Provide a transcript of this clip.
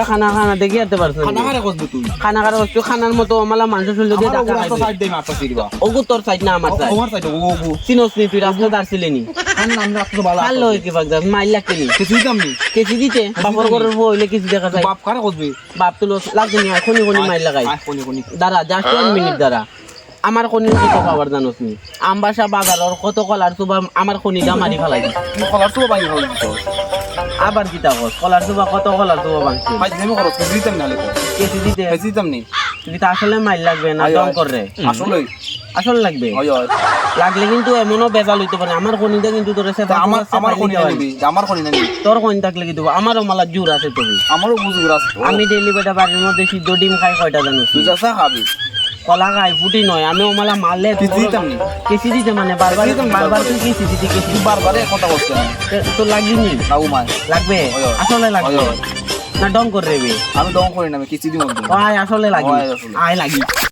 খানা খানা দেখি পারছ খানা খারে কসবি তুই খানা খানার মতো আমালা মাংস দিয়ে খাইবে সাইড ওগু তোর সাইড না আমার সাইড আমার সাইড ও ও চিনোস নি তুই রাস্তা দাঁড়ছিলে নি। খান নাম রাখতে তো ভালো কি বাগদা মাইল লাগতে নি। কিছু দিতাম নি? কেসি দিতে বাপর ঘরের বউ হইলে কিছু দেখা যায়। বাপ লাগবে নি মাইল লাগাই। দাঁড়া জাস্ট মিনিট দাঁড়া। আমার খনির কত খাবার জানোস নি? আমবাসা বাজারের কত কলার সুবা আমার খনিটা মারি ফেলাই কলার বাইরে হল দিত আবার কিতা কস কলার সুবা কত? কলার সুবা ভাঙছে ভাই দেবো করো কিছু দিতাম না লেখো। কেসি দিতে? কিছু দিতাম নি। তুই তো আসলে মাইল লাগবে না দম করে আসলে আসল লাগবে? হয় হয় লাগলে কিন্তু এমনও বেজাল হইতে পারে। আমার খনিটা কিন্তু তোর তা আমার আমার কোনি নিবি আমার কোনি নিবি তোর কোন থাকলে কি দেবো? আমারও মালা জোর আছে তুমি আমারও বুঝু আছে। আমি ডেলি বেটা বাড়ির মধ্যে সিদ্ধ ডিম খাই কয়টা জানো? তুই যাসা খাবি। কলা খাই ফুটি নয় আমি ওমালা মারলে কিছু দিতাম? কেসি দিতে মানে? বারবার দিতাম? বারবার। তুই কেসি দিতে কেসি বারবার কথা বলতে তোর তো লাগবি নি? লাগু মাই লাগবে। আসলে লাগবে। না ডং করে রেবে আমি ডং করি না আমি কিছু দিব আয় আসলে লাগবে। আয় লাগি।